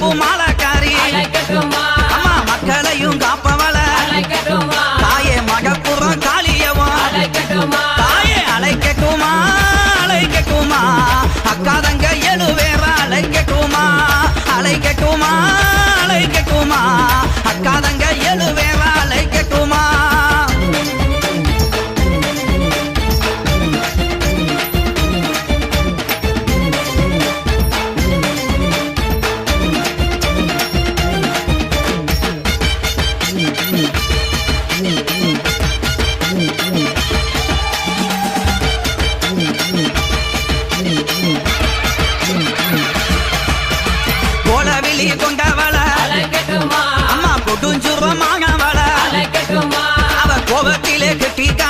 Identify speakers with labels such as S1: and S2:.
S1: 给我麻来 வழி கொண்டவள அம்மா கொடுஞ்சுருவமானவள அவ கோபத்திலே கட்டிக்கா